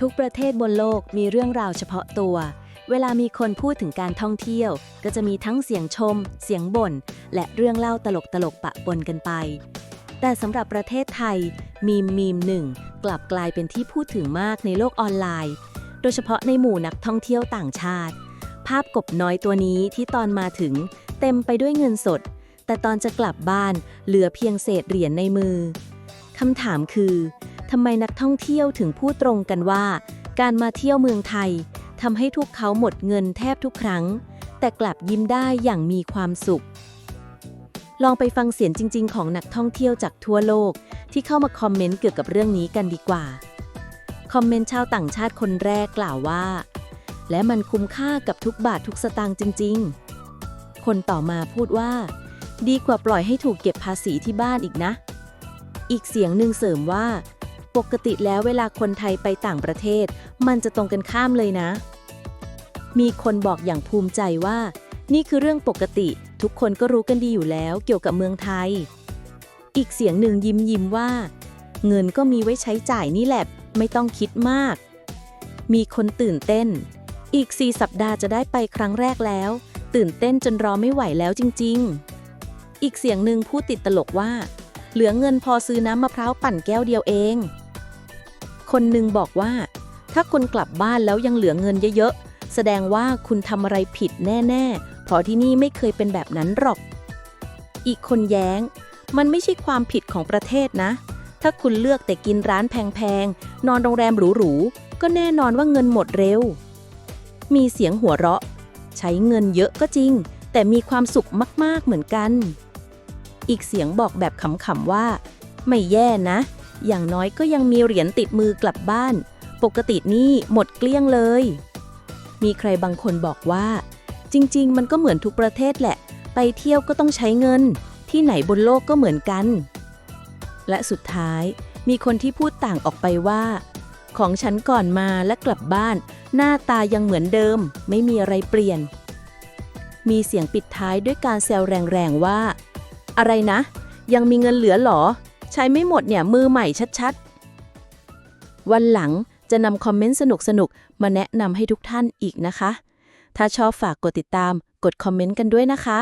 ทุกประเทศบนโลกมีเรื่องราวเฉพาะตัว เวลามีคนพูดถึงการท่องเที่ยว ก็จะมีทั้งเสียงชม เสียงบ่น และเรื่องเล่าตลกตลกปะปนกันไป แต่สำหรับประเทศไทย มีมมีมหนึ่งกลับกลายเป็นที่พูดถึงมากในโลกออนไลน์ โดยเฉพาะในหมู่นักท่องเที่ยวต่างชาติ ภาพกบน้อยตัวนี้ที่ตอนมาถึง เต็มไปด้วยเงินสด แต่ตอนจะกลับบ้านเหลือเพียงเศษเหรียญในมือคำถามคือ ทำไมนักท่องเที่ยวถึงพูดตรงกันว่า การมาเที่ยวเมืองไทยทำให้ทุกเขาหมดเงินแทบทุกครั้ง แต่กลับยิ้มได้อย่างมีความสุข ลองไปฟังเสียงจริง ๆ ของนักท่องเที่ยวจากทั่วโลก ที่เข้ามาคอมเมนต์เกี่ยวกับเรื่องนี้กันดีกว่า คอมเมนต์ชาวต่างชาติคนแรกกล่าวว่า และมันคุ้มค่ากับทุกบาททุกสตางค์จริง ๆ คนต่อมาพูดว่า ดีกว่าปล่อยให้ถูกเก็บภาษีที่บ้านอีกนะ อีกเสียงหนึ่งเสริมว่า กติแล้วเวลาคนไทยไปต่างประเทศ มันจะตรงกันข้ามเลยนะ มีคนบอกอย่างภูมิใจว่า นี่คือเรื่องปกติ ทุกคนก็รู้กันดีอยู่แล้วเกี่ยวกับเมืองไทย อีกเสียงหนึ่งยิ้มยิ้มว่า เงินก็มีไว้ใช้จ่ายนี่แหละ ไม่ต้องคิดมาก มีคนตื่นเต้น อีกสี่สัปดาห์จะได้ไปครั้งแรกแล้ว ตื่นเต้นจนรอไม่ไหวแล้วจริง ๆ อีกเสียงหนึ่งพูดติดตลกว่าเหลือเงินพอซื้อน้ำมะพร้าวปั่นแก้วเดียวเอง คนหนึ่งบอกว่า ถ้าคุณกลับบ้านแล้วยังเหลือเงินเยอะๆ แสดงว่าคุณทำอะไรผิดแน่ๆ เพราะที่นี่ไม่เคยเป็นแบบนั้นหรอก อีกคนแย้ง มันไม่ใช่ความผิดของประเทศนะ ถ้าคุณเลือกแต่กินร้านแพงๆ นอนโรงแรมหรูๆ ก็แน่นอนว่าเงินหมดเร็ว มีเสียงหัวเราะ ใช้เงินเยอะก็จริง แต่มีความสุขมากๆเหมือนกัน อีกเสียงบอกแบบขำๆว่า ไม่แย่นะ อย่างน้อยก็ยังมีเหรียญติดมือกลับบ้าน ปกตินี่หมดเกลี้ยงเลย มีใครบางคนบอกว่า จริง ๆ มันก็เหมือนทุกประเทศแหละ ไปเที่ยวก็ต้องใช้เงิน ที่ไหนบนโลกก็เหมือนกัน และสุดท้ายมีคนที่พูดต่างออกไปว่า ของฉันก่อนมาและกลับบ้าน หน้าตายังเหมือนเดิม ไม่มีอะไรเปลี่ยน มีเสียงปิดท้ายด้วยการแซวแรงๆว่า อะไรนะ ยังมีเงินเหลือหรอ ใช้ไม่หมดเนี่ยมือใหม่ชัดๆ วันหลังจะนำคอมเมนต์สนุกๆ มาแนะนำให้ทุกท่านอีกนะคะ ถ้าชอบฝากกดติดตาม กดคอมเมนต์กันด้วยนะคะ